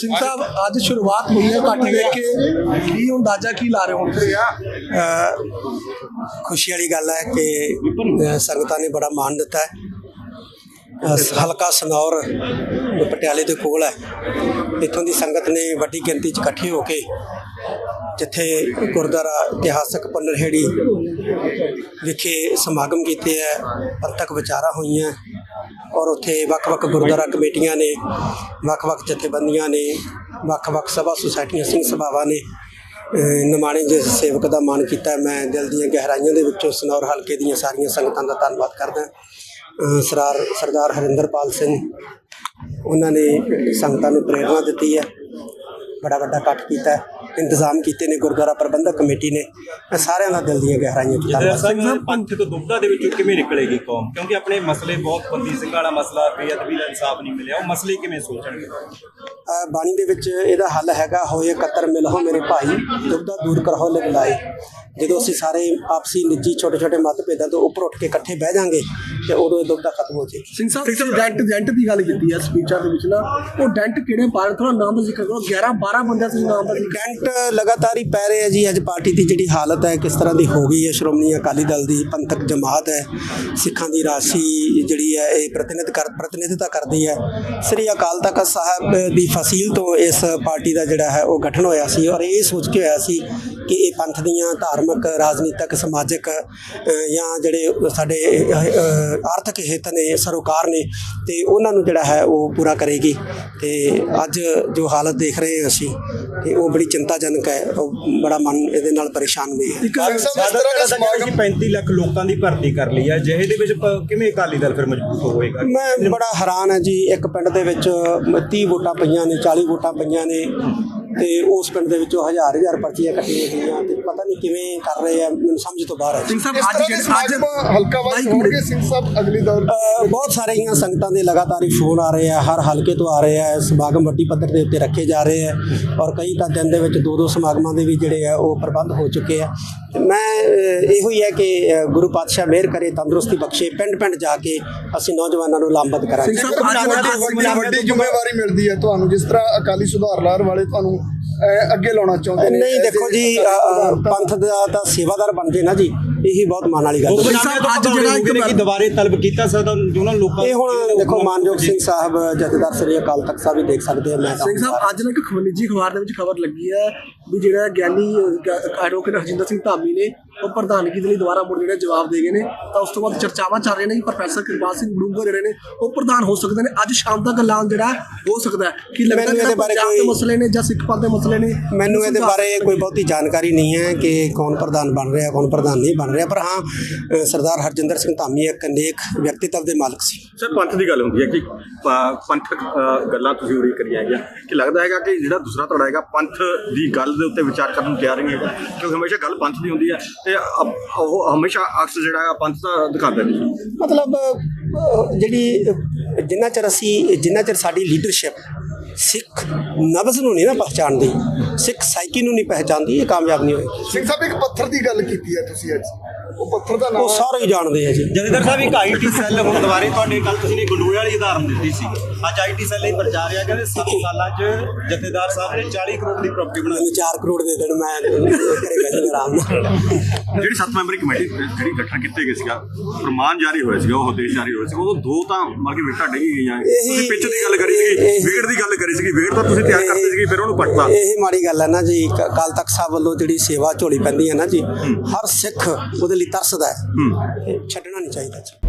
ਸਿੰਘ ਸਾਹਿਬ ਅੱਜ ਸ਼ੁਰੂਆਤ ਹੋਈ ਹੈ ਘੱਟ ਵੇਖ ਕੇ ਕੀ ਅੰਦਾਜ਼ਾ ਕੀ ਲਾ ਰਹੇ ਹੋ ਖੁਸ਼ੀ ਵਾਲੀ ਗੱਲ ਹੈ ਕਿ ਸੰਗਤਾਂ ਨੇ ਬੜਾ ਮਾਣ ਦਿੱਤਾ ਹੈ। ਹਲਕਾ ਸਨੌਰ ਜੋ ਪਟਿਆਲੇ ਦੇ ਕੋਲ ਹੈ। ਇੱਥੋਂ ਦੀ ਸੰਗਤ ਨੇ ਵੱਡੀ ਗਿਣਤੀ 'ਚ ਇਕੱਠੇ ਹੋ ਕੇ ਜਿੱਥੇ ਗੁਰਦੁਆਰਾ ਇਤਿਹਾਸਕ ਪੰਨਰਹੇੜੀ ਵਿਖੇ ਸਮਾਗਮ ਕੀਤੇ ਹੈ ਪੰਥਕ ਵਿਚਾਰਾਂ ਹੋਈਆਂ। ਔਰ ਉੱਥੇ ਵੱਖ-ਵੱਖ ਗੁਰਦੁਆਰਾ ਕਮੇਟੀਆਂ ਨੇ ਵੱਖ-ਵੱਖ ਜਥੇਬੰਦੀਆਂ ਨੇ ਵੱਖ-ਵੱਖ ਸਭਾ ਸੁਸਾਇਟੀਆਂ, ਸਿੰਘ ਸਭਾਵਾਂ ਨੇ, ਅਹ, ਨਿਮਾਣੇ ਜਿਸ ਸੇਵਕ ਦਾ ਮਾਣ ਕੀਤਾ। ਮੈਂ ਦਿਲ ਦੀਆਂ ਗਹਿਰਾਈਆਂ ਦੇ ਵਿੱਚੋਂ ਸਨੌਰ ਹਲਕੇ ਦੀਆਂ ਸਾਰੀਆਂ ਸੰਗਤਾਂ ਦਾ ਧੰਨਵਾਦ ਕਰਦਾ। ਸਰਾਰ, ਸਰਦਾਰ ਹਰਿੰਦਰਪਾਲ ਸਿੰਘ, ਉਹਨਾਂ ਨੇ ਸੰਗਤਾਂ ਨੂੰ ਪ੍ਰੇਰਣਾ ਦਿੱਤੀ ਹੈ। ਬੜਾ ਵੱਡਾ ਇਕੱਠ ਕੀਤਾ ਹੈ ਇੰਤਜ਼ਾਮ ਕੀਤੇ ਨੇ ਗੁਰਦੁਆਰਾ ਪ੍ਰਬੰਧਕ ਕਮੇਟੀ ਨੇ। ਮੈਂ ਸਾਰਿਆਂ ਦਾ ਦਿਲ ਦੀਆਂ ਗਹਿਰਾਈਆਂ 'ਚ ਧੰਨਵਾਦ। ਸਾਹਿਬ ਪੰਥ ਤੋਂ ਦੁਬਦਾ ਦੇ ਵਿੱਚੋਂ ਕਿਵੇਂ ਨਿਕਲੇਗੀ ਕੌਮ? ਕਿਉਂਕਿ ਆਪਣੇ ਮਸਲੇ ਬਹੁਤ ਬੰਦੀ ਸਿੰਘ ਵਾਲਾ ਮਸਲਾ ਬੇਅਦਬੀ ਦਾ ਇਨਸਾਫ ਨਹੀਂ ਮਿਲਿਆ। ਉਹ ਮਸਲੇ ਕਿਵੇਂ ਸੋਚਣਗੇ? ਬਾਣੀ ਦੇ ਵਿੱਚ ਇਹਦਾ ਹੱਲ ਹੈਗਾ ਹੋਏ ਕਤਰ ਮਿਲਹੁ ਮੇਰੇ ਭਾਈ ਦੁਬਦਾ ਦੂਰ ਕਰਹੁ ਲਿਵਲਾਈ ਜਦੋਂ ਅਸੀਂ ਸਾਰੇ ਆਪਸੀ ਨਿੱਜੀ ਛੋਟੇ ਛੋਟੇ ਮਤਭੇਦਾਂ ਤੋਂ ਉੱਪਰ ਉੱਠ ਕੇ ਇਕੱਠੇ ਬਹਿ ਜਾਾਂਗੇ ਤੇ ਉਦੋਂ ਇਹ ਦੁਬਦਾ ਖਤਮ ਹੋ ਜਾਏਗੀ। ਸਿੰਘ ਸਾਹਿਬ ਡੈਂਟ ਡੈਂਟ ਦੀ ਗੱਲ ਕੀਤੀ ਹੈ ਸਪੀਚਾਂ ਦੇ ਵਿੱਚ ਨਾ। ਉਹ ਡੈਂਟ ਕਿਹੜੇ ਪਾਣ ਥੋੜਾ ਨਾਮ ਦਾ ਜ਼ਿਕਰ ਕਰੋ 11 12 ਬੰਦਿਆਂ ਸੀ ਨਾਮ ਦਾ ਜ਼ਿਕਰ ਕੈਂਟ ਲਗਾਤਾਰ ਹੀ ਪੈ ਰਹੇ ਆ ਜੀ। ਅੱਜ ਪਾਰਟੀ ਦੀ ਜਿਹੜੀ ਹਾਲਤ ਹੈ, ਕਿਸ ਤਰ੍ਹਾਂ ਦੀ ਹੋ ਗਈ ਹੈ? ਸ਼੍ਰੋਮਣੀ ਅਕਾਲੀ ਦਲ ਦੀ ਪੰਥਕ ਜਮਾਤ ਹੈ, ਸਿੱਖਾਂ ਦੀ ਰਾਸ਼ੀ ਜਿਹੜੀ ਹੈ, ਇਹ ਪ੍ਰਤੀਨਿਧ ਕਰ, ਪ੍ਰਤੀਨਿਧਤਾ ਕਰਦੀ ਹੈ। ਸ੍ਰੀ ਅਕਾਲ ਤਖਤ ਸਾਹਿਬ ਦੀ ਫਸੀਲ ਤੋਂ ਇਸ ਪਾਰਟੀ ਦਾ ਜਿਹੜਾ ਹੈ, ਉਹ ਗਠਨ ਹੋਇਆ ਸੀ ਔਰ ਇਹ ਸੋਚ ਕੇ ਹੋਇਆ ਸੀ ਕਿ ਇਹ ਪੰਥ ਦੀਆਂ ਧਾਰਮਿਕ ਰਾਜਨੀਤਿਕ ਸਮਾਜਿਕ ਜਾਂ ਜਿਹੜੇ ਸਾਡੇ ਆਰਥਿਕ ਹਿੱਤ ਨੇ ਸਰੋਕਾਰ ਨੇ ਤੇ ਉਹਨਾਂ ਨੂੰ ਜਿਹੜਾ ਹੈ ਉਹ ਪੂਰਾ ਕਰੇਗੀ। ਤੇ ਅੱਜ ਜੋ ਹਾਲਤ ਦੇਖ ਰਹੇ ਹਾਂ ਅਸੀਂ ਤੇ ਉਹ ਬੜੀ ਚਿੰਤਾਜਨਕ ਹੈ ਉਹ ਬੜਾ ਮਨ ਇਹਦੇ ਨਾਲ ਪਰੇਸ਼ਾਨ ਵੀ ਹੈ। ਇੱਕ ਤਰ੍ਹਾਂ ਦਾ ਸਮਾਗਮ 35 ਲੱਖ ਲੋਕਾਂ ਦੀ ਭਰਤੀ ਕਰ ਲਈ ਹੈ। ਜਿਹੇ ਦੇ ਵਿੱਚ ਕਿਵੇਂ ਅਕਾਲੀ ਦਲ ਫਿਰ ਮਜ਼ਬੂਤ ਹੋਏਗਾ ਮੈਂ ਬੜਾ ਹੈਰਾਨ ਹਾਂ ਜੀ ਇੱਕ ਪਿੰਡ ਦੇ ਵਿੱਚ 30 ਵੋਟਾਂ ਪਈਆਂ ਨੇ 40 ਵੋਟਾਂ ਪਈਆਂ ਨੇ। ਤੇ ਉਸ ਪਿੰਡ ਦੇ ਵਿੱਚੋਂ ਹਜ਼ਾਰ ਹਜ਼ਾਰ ਪਰਚੀਆਂ ਕੱਟੀਆਂ ਗਈਆਂ ਤੇ ਪਤਾ ਨਹੀਂ ਕਿਵੇਂ ਕਰ ਰਹੇ ਆ ਮੈਨੂੰ ਸਮਝ ਤੋਂ ਬਾਹਰ ਹੈ ਸਿੰਘ ਸਾਹਿਬ ਅੱਜ ਜਿਹੜੇ- ਅੱਜ ਹਲਕਾ ਵਾਈਜ਼ ਹੋਣਗੇ ਸਿੰਘ ਸਾਹਿਬ ਅਗਲੀ ਦੌਰ ਬਹੁਤ ਸਾਰੀਆਂ ਸੰਗਤਾਂ ਦੇ ਲਗਾਤਾਰ ਹੀ ਫੋਨ ਆ ਰਹੇ ਆ ਹਰ ਹਲਕੇ ਤੋਂ ਆ ਰਹੇ ਆ ਸਮਾਗਮ ਵੱਡੀ ਪੱਧਰ ਦੇ ਉੱਤੇ ਰੱਖੇ ਜਾ ਰਹੇ ਆ ਔਰ ਕਈ ਤਾਂ ਦਿਨ ਦੇ ਵਿੱਚ ਦੋ ਦੋ ਸਮਾਗਮਾਂ ਦੇ ਵੀ ਜਿਹੜੇ ਆ ਉਹ ਪ੍ਰਬੰਧ ਹੋ ਚੁੱਕੇ ਆ। ਤੇ ਮੈਂ ਇਹੋ ਹੀ ਹੈ ਕਿ ਗੁਰੂ ਪਾਤਸ਼ਾਹ ਮਿਹਰ ਕਰੇ ਤੰਦਰੁਸਤੀ ਬਖਸ਼ੇ ਪਿੰਡ ਪਿੰਡ ਜਾ ਕੇ ਅਸੀਂ ਨੌਜਵਾਨਾਂ ਨੂੰ ਲਾਮਬੱਧ ਕਰਾਂਗੇ। ਸਿੰਘ ਸਾਹਿਬ ਅੱਜ ਵੱਡੀ ਜ਼ਿੰਮੇਵਾਰੀ ਮਿਲਦੀ ਹੈ। ਤੁਹਾਨੂੰ ਜਿਸ ਤਰ੍ਹਾਂ ਅਕਾਲੀ ਸੁਧਾਰ ਲਹਿਰ ਵਾਲੇ ਤੁਹਾਨੂੰ ਅੱਗੇ ਲਾਉਣਾ ਚਾਹੁੰਦੇ ਨੇ। ਨਹੀਂ ਦੇਖੋ ਜੀ ਪੰਥ ਦਾ ਤਾਂ ਸੇਵਾਦਾਰ ਬਣ ਜੇ ਨਾ ਜੀ। ਇਹੀ ਬਹੁਤ ਮਾਣ ਵਾਲੀ ਗੱਲ ਹੈ। ਸਾਹਿਬ, ਅੱਜ ਜਿਹੜਾ ਇੱਕ ਕਿ ਦੁਬਾਰੇ ਤਲਬ ਕੀਤਾ ਸਕਦਾ ਉਹਨਾਂ ਲੋਕਾਂ ਇਹ ਹੁਣ ਦੇਖੋ ਮਾਨਯੋਗ ਸਿੰਘ ਸਾਹਿਬ ਜਥੇਦਾਰ ਸ੍ਰੀ ਅਕਾਲ ਤਖਤ ਸਾਹਿਬ ਵੀ ਦੇਖ ਸਕਦੇ ਆ ਮੈਂ ਤਾਂ ਸਿੰਘ ਸਾਹਿਬ ਅੱਜ ਨਾ ਇੱਕ ਖ- ਨਿੱਜੀ ਅਖਬਾਰ ਦੇ ਵਿੱਚ ਖਬਰ ਲੱਗੀ ਹੈ ਵੀ ਜਿਹੜਾ ਗਿਆਨੀ ਐਡਵੋਕੇਟ ਹਰਜਿੰਦਰ ਸਿੰਘ ਧਾਮੀ ਨੇ ਉਹ ਪ੍ਰਧਾਨਗੀ ਦੇ ਲਈ ਦੁਬਾਰਾ ਮੁੜ ਜਿਹੜੇ ਜਵਾਬ ਦੇ ਗਏ ਨੇ ਤਾਂ ਉਸ ਤੋਂ ਬਾਅਦ ਚਰਚਾਵਾਂ ਚੱਲ ਰਹੀਆਂ ਨੇ ਕਿ ਪ੍ਰੋਫੈਸਰ ਕਿਰਪਾਲ ਸਿੰਘ ਬਲੂੰਗਰ ਜਿਹੜੇ ਨੇ। ਉਹ ਪ੍ਰਧਾਨ ਹੋ ਸਕਦੇ ਨੇ। ਅੱਜ ਸ਼ਾਮ ਤੱਕ ਐਲਾਨ ਜਿਹੜਾ ਹੈ ਸਕਦਾ ਹੈ ਕਿ ਲੱਗਦਾ ਇਹਦੇ ਬਾਰੇ ਪੰਜਾਬ ਦੇ ਕੋਈ- ਮਸਲੇ ਨੇ ਜਾਂ ਸਿੱਖ ਪੰਥ ਦੇ ਮਸਲੇ ਨੇ ਮੈਨੂੰ ਇਹਦੇ ਬਾਰੇ ਕੋਈ ਬਹੁਤੀ ਜਾਣਕਾਰੀ ਨਹੀਂ ਹੈ ਕਿ ਕੌਣ ਪ੍ਰਧਾਨ ਬਣ ਰਿਹਾ ਕੌਣ ਪ੍ਰਧਾਨ ਨਹੀਂ ਬਣ ਰਿਹਾ। ਪਰ ਹਾਂ ਸਰਦਾਰ ਹਰਜਿੰਦਰ ਸਿੰਘ ਧਾਮੀ ਇੱਕ ਨੇਕ ਵਿਅਕਤੀਤਵ ਦੇ ਮਾਲਕ ਸੀ। ਸਰ ਪੰਥ ਦੀ ਗੱਲ ਹੁੰਦੀ ਹੈ ਕਿ ਪੰਥਕ ਗੱਲਾਂ ਤੁਸੀਂ ਉਰੇ ਕਰੀਆਂ ਹੈਗੀਆਂ। ਕਿ ਲੱਗਦਾ ਹੈਗਾ ਕਿ ਜਿਹੜਾ ਦੂਸਰਾ ਧੜਾ ਹੈਗਾ ਪੰਥ ਦੀ ਗੱਲ ਦੇ ਉੱਤੇ ਵਿਚਾਰ ਕਰਨ ਨੂੰ ਤਿਆਰ ਨਹੀਂ ਹੈਗਾ। ਕਿਉਂਕਿ ਹਮੇਸ਼ਾ ਗੱਲ ਪੰਥ ਦੀ ਹੁੰਦੀ ਹੈ। ਤੇ ਅ- ਉਹ ਹਮੇਸ਼ਾ ਅਕਸ ਜਿਹੜਾ ਹੈਗਾ ਪੰਥ ਦਾ ਦਿਖਾਉਂਦਾ ਨਹੀਂ ਮਤਲਬ ਜਿਹੜੀ ਜਿੰਨਾ ਚਿਰ ਅਸੀਂ ਜਿੰਨਾ ਚਿਰ ਸਾਡੀ ਲੀਡਰਸ਼ਿਪ ਸਿੱਖ ਨਬਜ਼ ਨੂੰ ਨਹੀਂ ਨਾ ਪਹਿਚਾਣਦੀ ਸਿੱਖ ਸਾਈਕੀ ਨੂੰ ਨਹੀਂ ਪਹਿਚਾਣਦੀ ਇਹ ਕਾਮਯਾਬ ਨਹੀਂ ਹੋਏਗੀ। ਸਿੰਘ ਸਾਹਿਬ ਇੱਕ ਪੱਥਰ ਦੀ ਗੱਲ ਕੀਤੀ ਹੈ ਤੁਸੀਂ ਅੱਜ। ਉਹ ਪੱਥਰ ਦਾ ਨਾਮ ਉਹ ਸਾਰੇ ਹੀ ਜਾਣਦੇ ਆ ਜੀ। ਜਥੇਦਾਰ ਸਾਹਿਬ ਇੱਕ ਆਈਟੀ ਸੈੱਲ ਹੁਣ ਦੁਬਾਰੇ ਤੁਹਾਡੇ ਕੱਲ ਤੁਸੀਂ ਨੇ ਗੰਡੋਏ ਵਾਲੀ ਉਦਾਹਰਨ ਦਿੱਤੀ ਸੀ। ਅੱਜ ਆਈਟੀ ਸੈੱਲ ਹੀ ਪ੍ਰਚਾਰ ਰਿਹਾ ਕਹਿੰਦੇ 7 ਸਾਲਾਂ 'ਚ ਜਥੇਦਾਰ ਸਾਹਿਬ ਨੇ 40 ਕਰੋੜ ਦੀ ਪ੍ਰਾਪਰਟੀ ਬਣਾ ਲਈ ਮੈਨੂੰ 4 ਕਰੋੜ ਦੇ ਦੇਣ ਮੈਂ ਘਰੇ ਬੈਠੇ ਆਰਾਮ ਨਾਲ। ਜਿਹੜੀ ਸੱਤ ਮੈਂਬਰੀ ਕਮੇਟੀ ਜਿਹੜੀ ਗਠਨ ਕੀਤੀ ਗਈ ਸੀਗਾ ਫਰਮਾਨ ਜਾਰੀ ਹੋਇਆ ਸੀਗਾ ਉਹ ਉਦੇਸ਼ ਜਾਰੀ ਹੋਇਆ ਸੀ ਉਦੋਂ ਦੋ ਤਾਂ ਮਰ ਕੇ ਵਿਕਟਾਂ ਡਿੱਗੀ ਗਈਆਂ। ਇਹੀ- ਤੁਸੀਂ ਪਿੱਚ ਦੀ ਗੱਲ ਕਰੀ ਸੀਗੀ ਵਿਕਟ ਦੀ ਗੱਲ ਕਰੀ ਸੀਗੀ ਵਿਕਟ ਤਾਂ ਤੁਸੀਂ ਤਿਆਰ ਕਰਤੀ ਸੀਗੀ ਫਿਰ ਉਹਨੂੰ ਪੱਟਤਾ ਇਹ ਮਾੜੀ ਗੱਲ ਹੈ ਨਾ ਜੀ। ਕ- ਅਕਾਲ ਤਖਤ ਸਾਹਿਬ ਵੱਲੋਂ ਜਿਹੜੀ ਸੇਵਾ ਝੋਲੀ ਪੈਂਦੀ ਹੈ ਨਾ ਜੀ ਹਰ ਸਿੱਖ ਉਹਦੇ ਲਈ ਤਰਸਦਾ ਹੈ ਇਹ ਛੱਡਣਾ ਨਹੀਂ ਚਾਹੀਦਾ ਜੀ